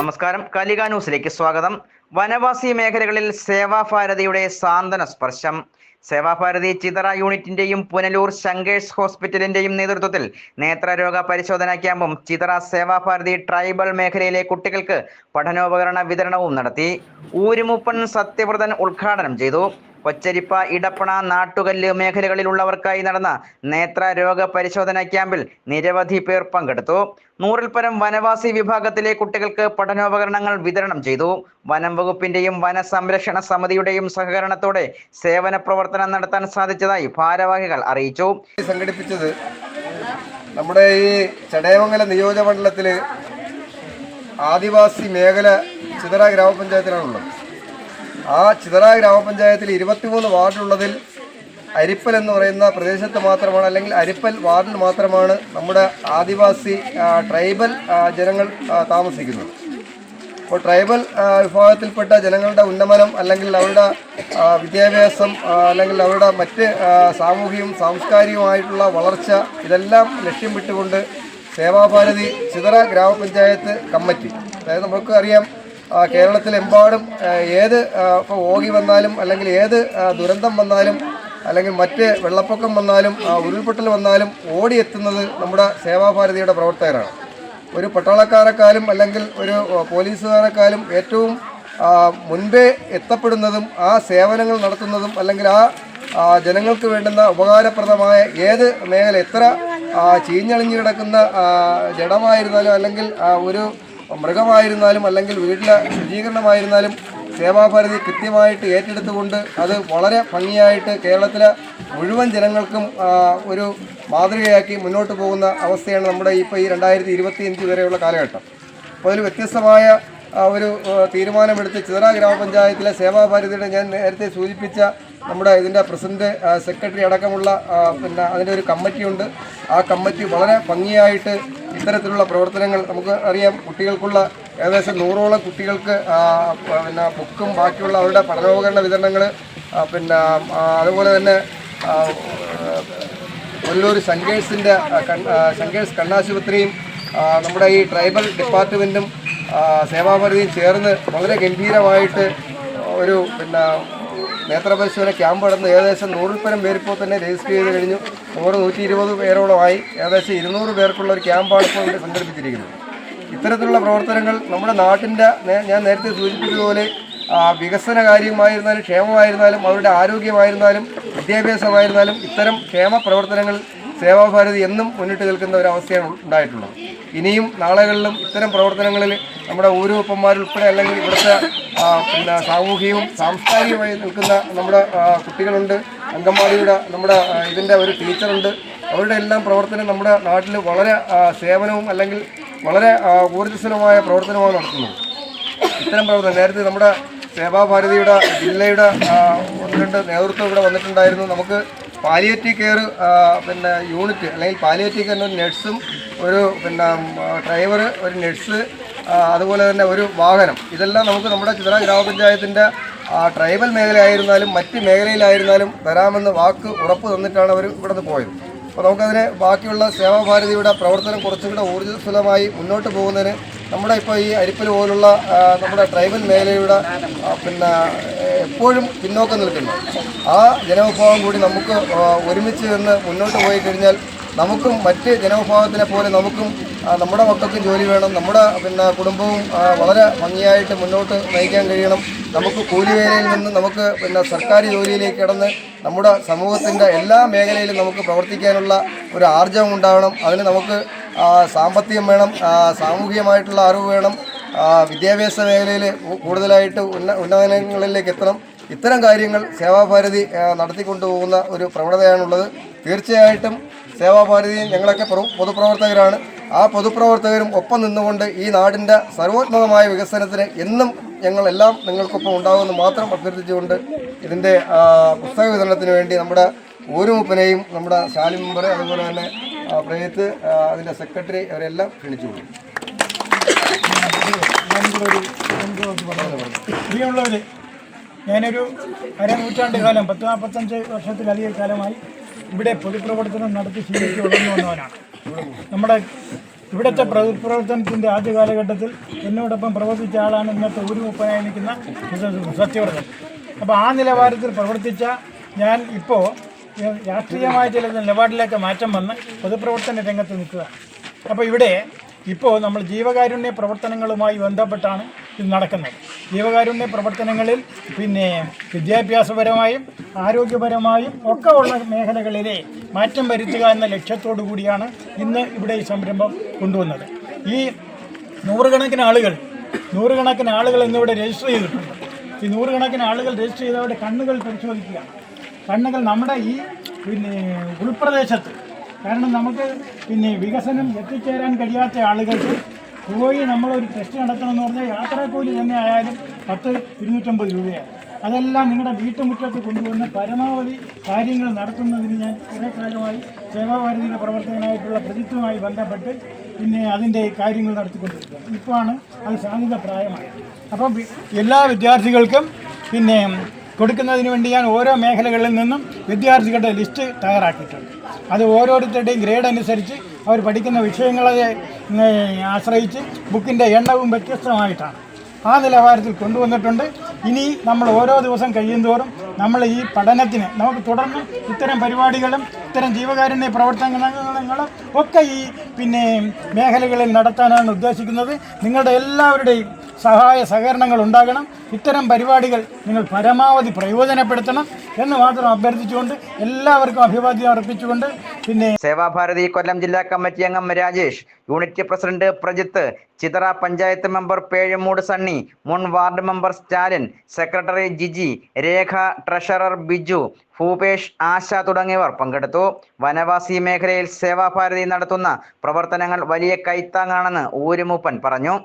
നമസ്കാരം. കലിക ന്യൂസിലേക്ക് സ്വാഗതം. വനവാസി മേഖലകളിൽ സേവാഭാരതിയുടെ സാന്ത്വന സ്പർശം. സേവാഭാരതി ചിതറ യൂണിറ്റിന്റെയും പുനലൂർ ശങ്കേഴ്സ് ഹോസ്പിറ്റലിന്റെയും നേതൃത്വത്തിൽ നേത്രരോഗ പരിശോധനാ ക്യാമ്പും ചിതറ സേവാഭാരതി ട്രൈബൽ മേഖലയിലെ കുട്ടികൾക്ക് പഠനോപകരണ വിതരണവും നടത്തി. ഊരുമുപ്പൻ സത്യവ്രതൻ ഉദ്ഘാടനം ചെയ്തു. കൊച്ചരിപ്പ ഇടപ്പണ നാട്ടുകല്ല് മേഖലകളിലുള്ളവർക്കായി നടന്ന നേത്ര രോഗ പരിശോധനാ ക്യാമ്പിൽ നിരവധി പേർ പങ്കെടുത്തു. നൂറിൽ പരം വനവാസി വിഭാഗത്തിലെ കുട്ടികൾക്ക് പഠനോപകരണങ്ങൾ വിതരണം ചെയ്തു. വനം വകുപ്പിന്റെയും വനസംരക്ഷണ സമിതിയുടെയും സഹകരണത്തോടെ സേവന പ്രവർത്തനം നടത്താൻ സാധിച്ചതായി ഭാരവാഹികൾ അറിയിച്ചു. സംഘടിപ്പിച്ചത് നമ്മുടെ ഈ ചടയമംഗല നിയോജകമണ്ഡലത്തിലെ ആദിവാസി മേഖല ചിതറ ഗ്രാമപഞ്ചായത്തിലാണുള്ളത്. ആ ചിതറ ഗ്രാമപഞ്ചായത്തിൽ ഇരുപത്തിമൂന്ന് വാർഡുള്ളതിൽ അരിപ്പൽ എന്ന് പറയുന്ന പ്രദേശത്ത് മാത്രമാണ് അല്ലെങ്കിൽ അരിപ്പൽ വാർഡിൽ മാത്രമാണ് നമ്മുടെ ആദിവാസി ട്രൈബൽ ജനങ്ങൾ താമസിക്കുന്നത്. അപ്പോൾ ട്രൈബൽ വിഭാഗത്തിൽപ്പെട്ട ജനങ്ങളുടെ ഉന്നമനം അല്ലെങ്കിൽ അവരുടെ വിദ്യാഭ്യാസം അല്ലെങ്കിൽ അവരുടെ മറ്റ് സാമൂഹികവും സാംസ്കാരികവുമായിട്ടുള്ള വളർച്ച ഇതെല്ലാം ലക്ഷ്യം വിട്ടുകൊണ്ട് സേവാഭാരതി ചിതറ ഗ്രാമപഞ്ചായത്ത് കമ്മിറ്റി. അതായത് നമുക്ക് അറിയാം കേരളത്തിലെമ്പാടും ഏത് ഇപ്പോൾ ഓഗി വന്നാലും അല്ലെങ്കിൽ ഏത് ദുരന്തം വന്നാലും അല്ലെങ്കിൽ മറ്റ് വെള്ളപ്പൊക്കം വന്നാലും ഉരുൾപൊട്ടൽ വന്നാലും ഓടിയെത്തുന്നത് നമ്മുടെ സേവാഭാരതിയുടെ പ്രവർത്തകരാണ്. ഒരു പട്ടാളക്കാരെക്കാളും അല്ലെങ്കിൽ ഒരു പോലീസുകാരെക്കാലും ഏറ്റവും മുൻപേ എത്തപ്പെടുന്നതും ആ സേവനങ്ങൾ നടത്തുന്നതും അല്ലെങ്കിൽ ആ ജനങ്ങൾക്ക് വേണ്ടുന്ന ഉപകാരപ്രദമായ ഏത് മേഖല എത്ര ചീഞ്ഞളിഞ്ഞു കിടക്കുന്ന ജഡമായിരുന്നാലും അല്ലെങ്കിൽ ഒരു മൃഗമായിരുന്നാലും അല്ലെങ്കിൽ വീട്ടിലെ ശുചീകരണമായിരുന്നാലും സേവാഭാരതി കൃത്യമായിട്ട് ഏറ്റെടുത്തുകൊണ്ട് അത് വളരെ ഭംഗിയായിട്ട് കേരളത്തിലെ മുഴുവൻ ജനങ്ങൾക്കും ഒരു മാതൃകയാക്കി മുന്നോട്ട് പോകുന്ന അവസ്ഥയാണ് നമ്മുടെ ഇപ്പോൾ ഈ രണ്ടായിരത്തി ഇരുപത്തിയഞ്ച് വരെയുള്ള കാലഘട്ടം. അപ്പോൾ അതിൽ വ്യത്യസ്തമായ ഒരു തീരുമാനമെടുത്ത് ചിതറ ഗ്രാമപഞ്ചായത്തിലെ സേവാഭാരതിയുടെ ഞാൻ നേരത്തെ സൂചിപ്പിച്ച നമ്മുടെ ഇതിന്റെ പ്രസിഡന്റ് സെക്രട്ടറി അടക്കമുള്ള പിന്നെ അതിന്റെ ഒരു കമ്മിറ്റിയുണ്ട്. ആ കമ്മിറ്റി വളരെ ഭംഗിയായിട്ട് ഇത്തരത്തിലുള്ള പ്രവർത്തനങ്ങൾ നമുക്ക് അറിയാം. കുട്ടികൾക്കുള്ള ഏകദേശം നൂറോളം കുട്ടികൾക്ക് പിന്നെ ബുക്കും ബാക്കിയുള്ള അവരുടെ പഠനോപകരണ വിതരണങ്ങൾ പിന്നെ അതുപോലെ തന്നെ കൊല്ലൂർ ശങ്കേഴ്സിന്റെ ശങ്കേഴ്സ് കണ്ണാശുപത്രിയും നമ്മുടെ ഈ ട്രൈബൽ ഡിപ്പാർട്ട്മെന്റും സേവാപരിധിയും ചേർന്ന് വളരെ ഗംഭീരമായിട്ട് ഒരു പിന്നെ നേത്രപരിശോധന ക്യാമ്പ് നടന്ന് ഏകദേശം നൂറിൽപ്പരം പരം പേരിപ്പോൾ തന്നെ രജിസ്റ്റർ ചെയ്ത് കഴിഞ്ഞു. നൂറ് നൂറ്റി ഇരുപത് പേരോളമായി ഏകദേശം ഇരുന്നൂറ് പേർക്കുള്ള ഒരു ക്യാമ്പാണ് ഇപ്പോൾ ഇവിടെ സംഘടിപ്പിച്ചിരിക്കുന്നത്. ഇത്തരത്തിലുള്ള പ്രവർത്തനങ്ങൾ നമ്മുടെ നാട്ടിന്റെ ഞാൻ നേരത്തെ സൂചിപ്പിച്ചതുപോലെ വികസന കാര്യമായിരുന്നാലും ക്ഷേമമായിരുന്നാലും അവരുടെ ആരോഗ്യമായിരുന്നാലും വിദ്യാഭ്യാസമായിരുന്നാലും ഇത്തരം ക്ഷേമ പ്രവർത്തനങ്ങൾ സേവാഭാരതി എന്നും മുന്നിട്ട് നിൽക്കുന്ന ഒരു അവസ്ഥയാണ് ഉണ്ടായിട്ടുള്ളത്. ഇനിയും നാളുകളിലും ഇത്തരം പ്രവർത്തനങ്ങളിൽ നമ്മുടെ ഊരുവപ്പന്മാരുൾപ്പെടെ അല്ലെങ്കിൽ ഇവിടുത്തെ പിന്നെ സാമൂഹികവും സാംസ്കാരികമായി നിൽക്കുന്ന നമ്മുടെ കുട്ടികളുണ്ട് അംഗൻവാടിയുടെ നമ്മുടെ ഇതിന്റെ ഒരു ടീച്ചറുണ്ട്. അവരുടെ എല്ലാം പ്രവർത്തനം നമ്മുടെ നാട്ടിൽ വളരെ സേവനവും അല്ലെങ്കിൽ വളരെ ഊർജസ്വലമായ പ്രവർത്തനമാണ് നടത്തുന്നത്. ഇത്തരം പ്രവർത്തനം നേരത്തെ നമ്മുടെ സേവാഭാരതിയുടെ ജില്ലയുടെ ഒന്ന് രണ്ട് നേതൃത്വം ഇവിടെ വന്നിട്ടുണ്ടായിരുന്നു. നമുക്ക് പാലിയേറ്റീവ് കെയർ പിന്നെ യൂണിറ്റ് അല്ലെങ്കിൽ പാലിയേറ്റീവ് കെയറിന് ഒരു നഴ്സും ഒരു പിന്നെ ഡ്രൈവർ ഒരു നഴ്സ് അതുപോലെ തന്നെ ഒരു വാഹനം. ഇതെല്ലാം നമുക്ക് നമ്മുടെ ചിത്ര ഗ്രാമപഞ്ചായത്തിന്റെ ട്രൈബൽ മേഖലയായിരുന്നാലും മറ്റ് മേഖലയിലായിരുന്നാലും വരാമെന്ന് വാക്ക് ഉറപ്പ് തന്നിട്ടാണ് അവർ ഇവിടെ നിന്ന് പോയത്. അപ്പോൾ നമുക്കതിന് ബാക്കിയുള്ള സേവാഭാരതിയുടെ പ്രവർത്തനം കുറച്ചും കൂടെ ഊർജസ്വലമായി മുന്നോട്ട് പോകുന്നതിന് നമ്മുടെ ഇപ്പോൾ ഈ അരിപ്പൽ പോലുള്ള നമ്മുടെ ട്രൈബൽ മേഖലയുടെ പിന്നെ എപ്പോഴും പിന്നോക്കം നിൽക്കുന്നു ആ ജനവിഭാഗം കൂടി നമുക്ക് ഒരുമിച്ച് നിന്ന് മുന്നോട്ട് പോയി കഴിഞ്ഞാൽ നമുക്കും മറ്റ് ജനവിഭാഗത്തിനെ പോലെ നമുക്കും നമ്മുടെ മക്കൾക്കും ജോലി വേണം. നമ്മുടെ പിന്നെ കുടുംബവും വളരെ ഭംഗിയായിട്ട് മുന്നോട്ട് നയിക്കാൻ കഴിയണം. നമുക്ക് കൂലിവേലയിൽ നിന്ന് നമുക്ക് പിന്നെ സർക്കാർ ജോലിയിലേക്ക് കടന്ന് നമ്മുടെ സമൂഹത്തിന്റെ എല്ലാ മേഖലയിലും നമുക്ക് പ്രവർത്തിക്കാനുള്ള ഒരു ആർജവം ഉണ്ടാവണം. അതിന് നമുക്ക് സാമ്പത്തികം വേണം സാമൂഹികമായിട്ടുള്ള അറിവ് വേണം. വിദ്യാഭ്യാസ മേഖലയിൽ കൂടുതലായിട്ട് ഉന്ന ഉന്നതങ്ങളിലേക്ക് എത്തണം. ഇത്തരം കാര്യങ്ങൾ സേവാഭാരതി നടത്തിക്കൊണ്ടുപോകുന്ന ഒരു പ്രവണതയാണുള്ളത്. തീർച്ചയായിട്ടും സേവാഭാരതി ഞങ്ങളൊക്കെ പ്രൊ- പൊതുപ്രവർത്തകരാണ്. ആ പൊതുപ്രവർത്തകരും ഒപ്പം നിന്നുകൊണ്ട് ഈ നാടിന്റെ സർവോത്മകമായ വികസനത്തിന് എന്നും ഞങ്ങളെല്ലാം നിങ്ങൾക്കൊപ്പം ഉണ്ടാകുമെന്ന് മാത്രം അഭ്യർത്ഥിച്ചുകൊണ്ട് ഇതിന്റെ പുസ്തക വിതരണത്തിന് വേണ്ടി നമ്മുടെ ഊരുമുപ്പനെയും നമ്മുടെ ശാലി മെമ്പർ അതുപോലെ തന്നെ പ്രയത്ത് അതിന്റെ സെക്രട്ടറി അവരെല്ലാം ക്ഷണിച്ചുകൊള്ളു പ്രിയമുള്ളവര് ഞാനൊരു അരനൂറ്റാണ്ട് കാലം പത്ത് നാൽപ്പത്തഞ്ച് വർഷത്തിലധികം കാലമായി ഇവിടെ പൊതുപ്രവർത്തനം നടത്തി ശീലിച്ച് വളർന്നു വന്നവനാണ്. നമ്മുടെ ഇവിടുത്തെ പ്രവ- പ്രവർത്തനത്തിന്റെ ആദ്യ കാലഘട്ടത്തിൽ എന്നോടൊപ്പം പ്രവർത്തിച്ച ആളാണ് ഇന്നത്തെ ഒരു മുപ്പനായി നിൽക്കുന്ന സത്യവർദ്ധൻ. അപ്പോൾ ആ നിലവാരത്തിൽ പ്രവർത്തിച്ച ഞാൻ ഇപ്പോൾ രാഷ്ട്രീയമായ ചില നിലപാടിലേക്ക് മാറ്റം വന്ന് പൊതുപ്രവർത്തന രംഗത്ത് നിൽക്കുക അപ്പോൾ ഇവിടെ ഇപ്പോൾ നമ്മൾ ജീവകാരുണ്യ പ്രവർത്തനങ്ങളുമായി ബന്ധപ്പെട്ടാണ് ഇത് നടക്കുന്നത്. ജീവകാരുണ്യ പ്രവർത്തനങ്ങളിൽ പിന്നെ വിദ്യാഭ്യാസപരമായും ആരോഗ്യപരമായും ഒക്കെ ഉള്ള മേഖലകളിലെ മാറ്റം വരുത്തുക എന്ന ലക്ഷ്യത്തോടു കൂടിയാണ് ഇന്ന് ഇവിടെ ഈ സംരംഭം കൊണ്ടുവന്നത്. ഈ നൂറുകണക്കിന് ആളുകൾ നൂറുകണക്കിന് ആളുകൾ ഇന്നിവിടെ രജിസ്റ്റർ ചെയ്തിട്ടുണ്ട്. ഈ നൂറുകണക്കിന് ആളുകൾ രജിസ്റ്റർ ചെയ്തവരുടെ കണ്ണുകൾ പരിശോധിക്കുകയാണ്. കണ്ണുകൾ നമ്മുടെ ഈ പിന്നെ ഉൾപ്രദേശത്ത് കാരണം നമുക്ക് പിന്നെ വികസനം എത്തിച്ചേരാൻ കഴിയാത്ത ആളുകൾക്ക് പോയി നമ്മളൊരു ടെസ്റ്റ് നടത്തണമെന്ന് പറഞ്ഞാൽ യാത്രാക്കൂലി തന്നെ ആയാലും പത്ത് ഇരുന്നൂറ്റമ്പത് രൂപയാണ്. അതെല്ലാം നിങ്ങളുടെ വീട്ടുമുറ്റത്ത് കൊണ്ടുവന്ന് പരമാവധി കാര്യങ്ങൾ നടത്തുന്നതിന് ഞാൻ കുറേ കാലമായി സേവാഭാരതിയുടെ പ്രവർത്തകനായിട്ടുള്ള പ്രതിത്വമായി ബന്ധപ്പെട്ട് പിന്നെ അതിന്റെ കാര്യങ്ങൾ നടത്തിക്കൊണ്ടിരിക്കുകയാണ്. ഇപ്പോഴാണ് അത് സാധ്യത പ്രായമായത് അപ്പം എല്ലാ വിദ്യാർത്ഥികൾക്കും പിന്നെ കൊടുക്കുന്നതിന് വേണ്ടി ഞാൻ ഓരോ മേഖലകളിൽ നിന്നും വിദ്യാർത്ഥികളുടെ ലിസ്റ്റ് തയ്യാറാക്കിയിട്ടുണ്ട്. അത് ഓരോരുത്തരുടെയും ഗ്രേഡ് അനുസരിച്ച് അവർ പഠിക്കുന്ന വിഷയങ്ങളെ ആശ്രയിച്ച് ബുക്കിന്റെ എണ്ണവും വ്യത്യസ്തമായിട്ടാണ്. ആ നിലവാരത്തിൽ കൊണ്ടുവന്നിട്ടുണ്ട്. ഇനി നമ്മൾ ഓരോ ദിവസം കഴിയുന്തോറും നമ്മൾ ഈ പഠനത്തിന് നമുക്ക് തുടർന്ന് ഇത്തരം പരിപാടികളും ഇത്തരം ജീവകാരുണ്യ പ്രവർത്തനങ്ങളും ഒക്കെ ഈ പിന്നെ മേഖലകളിൽ നടത്താനാണ് ഉദ്ദേശിക്കുന്നത്. നിങ്ങളുടെ എല്ലാവരുടെയും സഹായ സഹകരണങ്ങൾ ഉണ്ടാകണം. ഇത്തരം പരിപാടികൾ നിങ്ങൾ പരമാവധി പ്രയോജനപ്പെടുത്തണം എന്ന് മാത്രം അഭ്യർത്ഥിച്ചുകൊണ്ട് എല്ലാവർക്കും അഭിവാദ്യം അർപ്പിച്ചുകൊണ്ട് പിന്നെ സേവാഭാരതി കൊല്ലം ജില്ലാ കമ്മിറ്റി അംഗം Rajesh unit president Prajith Chithara panchayat member Pezhamoodu Sunny മുൻ ward member Stalin secretary Jiji Rekha treasurer Biju Bhupesh Asha തുടങ്ങിയവർ പങ്കെടുത്തു. വനവാസി മേഖലയിൽ സേവാഭാരതി നടത്തുന്ന പ്രവർത്തനങ്ങൾ വലിയ കൈത്താങ്ങാണെന്ന് ഊരുമൂപ്പൻ പറഞ്ഞു.